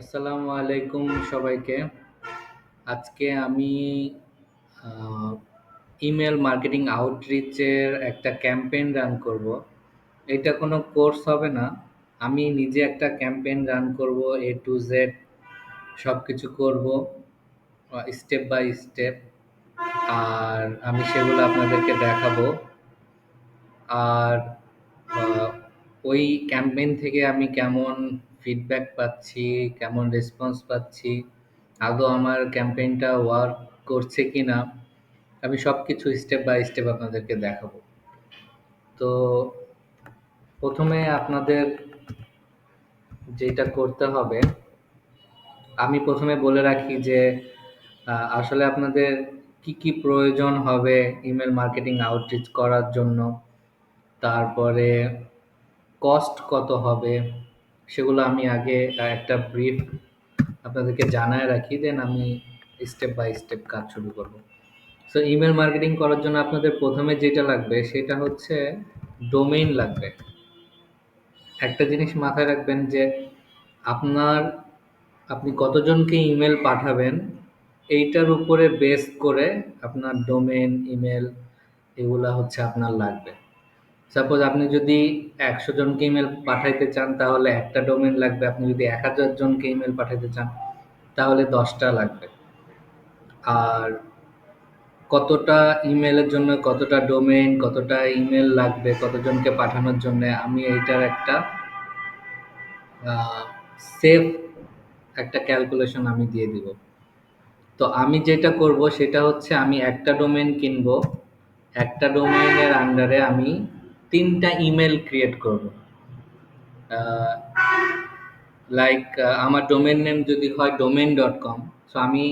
আসসালামু আলাইকুম সবাইকে। আজকে আমি ইমেল মার্কেটিং আউটরিচের একটা ক্যাম্পেইন রান করব। এটা কোনো কোর্স হবে না। আমি নিজে একটা ক্যাম্পেইন রান করব, A to Z, সবকিছু করব আ স্টেপ বাই স্টেপ। আর আমি সেগুলো আপনাদেরকে দেখাবো। আর ওই ক্যাম্পেইন থেকে আমি কেমন ফিডব্যাক পাচ্ছি, কেমন রেসপন্স পাচ্ছি, আদৌ আমার ক্যাম্পেইনটা ওয়ার্ক করছে কিনা, আমি সবকিছু স্টেপ বাই স্টেপ আপনাদেরকে দেখাবো। তো প্রথমে আপনাদের যেটা করতে হবে, আমি প্রথমে বলে রাখি যে আসলে আপনাদের কি, কি প্রয়োজন হবে ইমেইল মার্কেটিং আউটরিচ করার জন্য, তারপরে কস্ট কত হবে, সেগুলো আমি আগে একটা ব্রিফ আপনাদেরকে জানায় রাখি, দেন আমি স্টেপ বাই স্টেপ কাজ শুরু করব। সো ইমেল মার্কেটিং করার জন্য আপনাদের প্রথমে যেটা লাগবে সেটা হচ্ছে ডোমেইন লাগবে। একটা জিনিস মাথায় রাখবেন যে আপনার আপনি কতজনকে ইমেল পাঠাবেন এইটার উপরে বেস করে আপনার ডোমেইন, ইমেল এগুলা হচ্ছে আপনার লাগবে। সাপোজ আপনি যদি ১০০ জনকে ইমেল পাঠাইতে চান, তাহলে একটা ডোমেন লাগবে। আপনি যদি ১০০০ জনকে ইমেল পাঠাইতে চান, তাহলে দশটা লাগবে। আর কতটা ইমেলের জন্য, কতটা ডোমেন কতটা ইমেল লাগবে, কতজনকে পাঠানোর জন্যে, আমি এইটার একটা সেফ একটা ক্যালকুলেশন আমি দিয়ে দিব। তো আমি যেটা করব, সেটা হচ্ছে আমি একটা ডোমেন কিনবো। একটা ডোমেনের আন্ডারে আমি ৩ ইমেল ক্রিয়েট করব। লাইক আমার ডোমেন নেম যদি হয় ডোমেন ডট কম সো আমি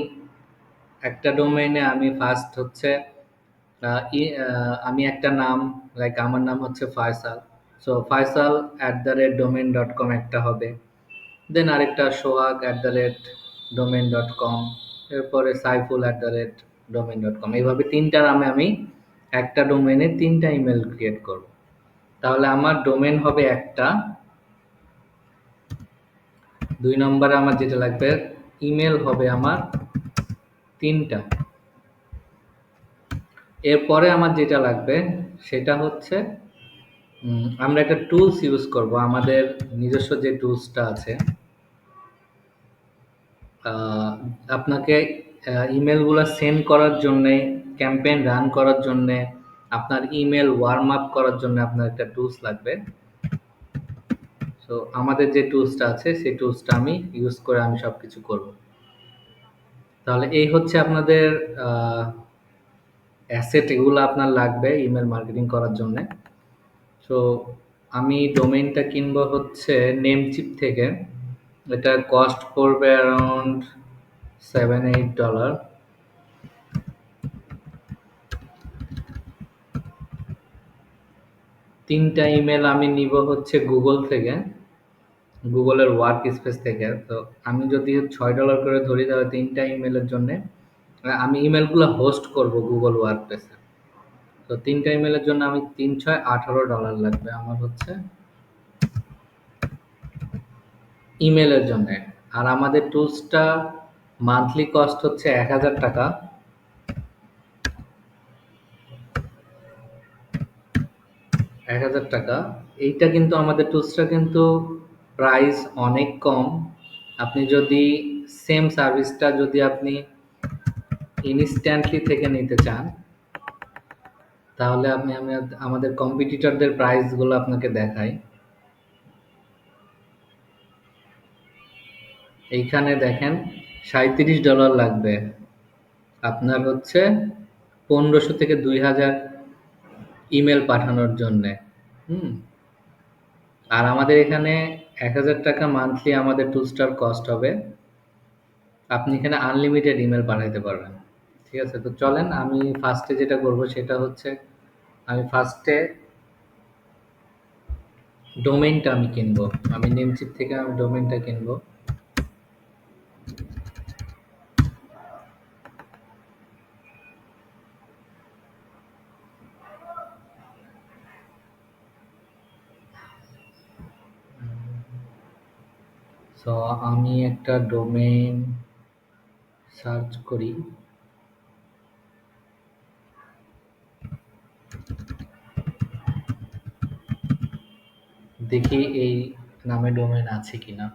একটা ডোমেনে আমি ফার্স্ট হচ্ছে আমি একটা নাম লাইক আমার নাম হচ্ছে Faisal. So Faisal at the rate domain dot com একটা হবে। দেন আরেকটা Sohag at the rate domain dot com এরপরে saiful@domain.com এভাবে ৩ টা নামে আমি একটা ডোমেনে তিনটা ইমেল ক্রিয়েট করব। তাহলে আমার ডোমেন হবে একটা। দুই নম্বরে আমার যেটা লাগবে ইমেল হবে আমার তিনটা এরপরে আমার যেটা লাগবে সেটা হচ্ছে আমরা একটা টুলস ইউজ করব আমাদের নিজস্ব যে টুলসটা আছে আপনাকে ইমেলগুলো সেন্ড করার জন্যে, ক্যাম্পেইন রান করার জন্যে, আপনার ইমেল ওয়ার্ম আপ করার জন্য আপনার একটা টুলস লাগবে। সো আমাদের যে টুলসটা আছে, সেই টুলসটা আমি ইউজ করে আমি সব কিছু করব। তাহলে এই হচ্ছে আপনাদের অ্যাসেট এগুলো আপনার লাগবে ইমেল মার্কেটিং করার জন্যে। সো আমি ডোমেইনটা কিনবো হচ্ছে নেমচিপ থেকে। এটা কস্ট পড়বে অ্যারাউন্ড $7-8 ৩ টা ইমেল আমি নিবো হচ্ছে গুগল থেকে। গুগলের ওয়ার্ক স্পেস থেকে। তো আমি যদি ছয় ডলার করে ধরি তাহলে ৩ টা ইমেইলের জন্যে, আমি ইমেলগুলো হোস্ট করব গুগল ওয়ার্কস্পেসে। তো তিনটা ইমেলের জন্য আমি ৩-৬ $১৮ লাগবে আমার হচ্ছে ইমেলের জন্যে। আর আমাদের টুলসটা মান্থলি কস্ট হচ্ছে ৳১,০০০ ৳১,০০০ এইটা কিন্তু আমাদের টুলসটা কিন্তু প্রাইস অনেক কম। আপনি যদি সেম সার্ভিসটা যদি আপনি ইনস্ট্যান্টলি থেকে নিতে চান তাহলে আমি আমি আমাদের কম্পিটিটরদের প্রাইসগুলো আপনাকে দেখাই। এইখানে দেখেন $৩৭ লাগবে। আপনার হচ্ছে পনেরোশো থেকে ২০০০ ইমেইল পাঠানোর জন্যে। হুম? আর আমাদের এখানে ৳১,০০০ মান্থলি আমাদের টু টুলসটার কস্ট হবে। আপনি এখানে আনলিমিটেড ইমেল পাঠাইতে পারবেন। ঠিক আছে? তো চলেন আমি ফার্স্টে যেটা করব সেটা হচ্ছে আমি ফার্স্টে ডোমেইনটা আমি কিনবো। আমি নেমচিপ থেকে আমি ডোমেইনটা কিনবো। সো আমি একটা ডোমেইন সার্চ করি। দেখি এই নামে ডোমেইন আছে কিনা।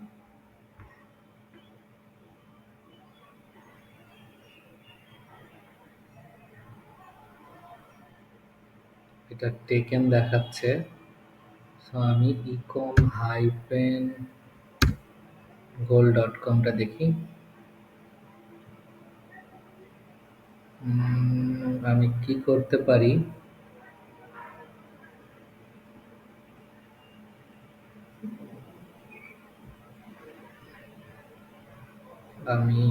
এটা টেকেন দেখাচ্ছে। সো আমি ইকম হাইপেন গোল ডট কমটা দেখি। আমি কি করতে পারি? আমি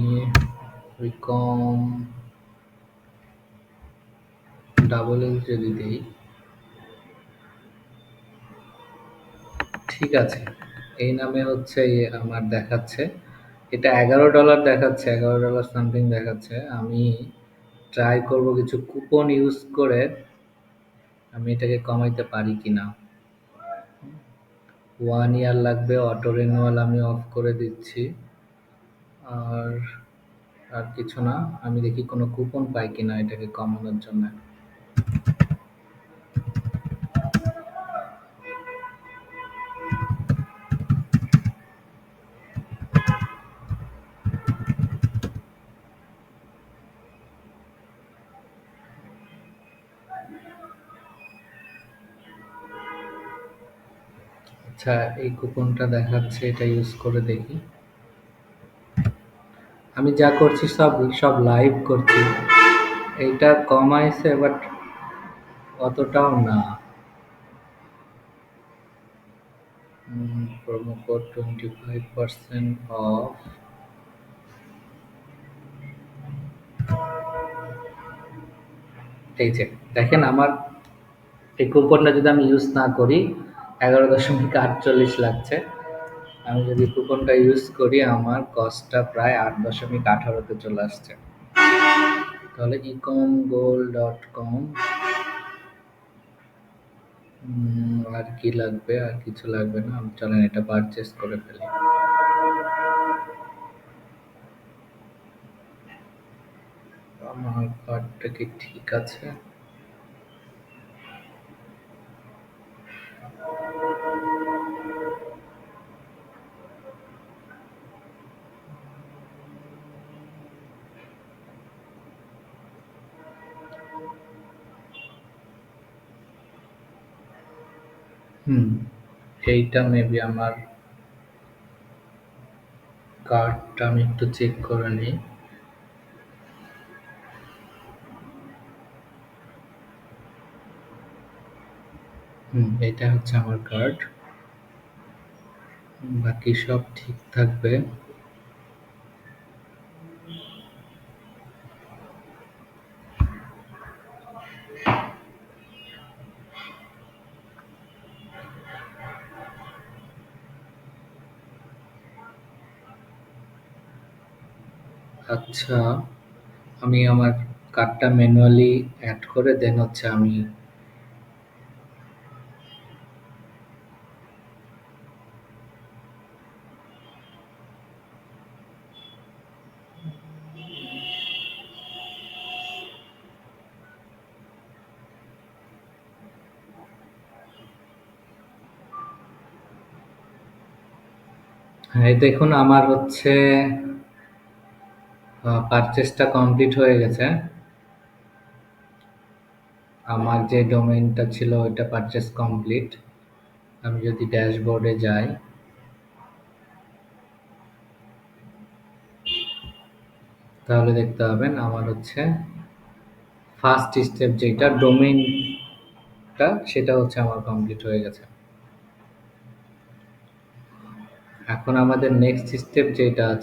ইকম ডাবল এল যদি দিই, ঠিক আছে। এই নামে হচ্ছে আমার দেখাচ্ছে। এটা এগারো ডলার দেখাচ্ছে, এগারো ডলার সামথিং দেখাচ্ছে। আমি ট্রাই করব কিছু কুপন ইউজ করে আমি এটাকে কমাইতে পারি কিনা। ওয়ান ইয়ার লাগবে অটো রিনিউয়াল আমি অফ করে দিচ্ছি। আর আর কিছু না, আমি দেখি কোনো কুপন পাই কিনা এটাকে কমানোর জন্য। আচ্ছা এই কুপনটা দেখাচ্ছে, এটা ইউজ করে দেখি। আমি যা করছি সব সব লাইভ করছি। এইটা কমাইছে বাট অতটাও না। Code twenty five percent off এই যে, দেখেন আমার, এই কুপনটা যদি আমি ইউজ না করি এগারো দশমিক আটচল্লিশ লাগছে। আমি যদি কুপনটা ইউজ করি, আমার কস্টটা প্রায় আট দশমিক আঠারোতে চলে আসছে। তাহলে ইকম গোল ডট কম আর কি লাগবে? আর কিছু লাগবে না। চলেন এটা পারচেস করে ফেলি। আমার কার্ডটা কি ঠিক আছে? এইটা মেবি আমার কার্ডটা আমি একটু চেক করে নিই। হুম। এটা হচ্ছে আমার কার্ড বাকি সব ঠিক থাকবে। আচ্ছা আমি আমার কার্ডটা ম্যানুয়ালি অ্যাড করে দেন হচ্ছে আমি হ্যাঁ দেখুন আমার হচ্ছে পারচেসটা কমপ্লিট হয়ে গেছে। আমার যে ডোমেইনটা ছিল, ওইটা পারচেস কমপ্লিট আমি যদি ড্যাশবোর্ডে যাই, তাহলে দেখতে পাবেন আমার হচ্ছে ফার্স্ট স্টেপ যেটা ডোমেইনটা সেটা হচ্ছে আমার কমপ্লিট হয়ে গেছে। এখন আমাদের নেক্সট স্টেপ যেটা আছে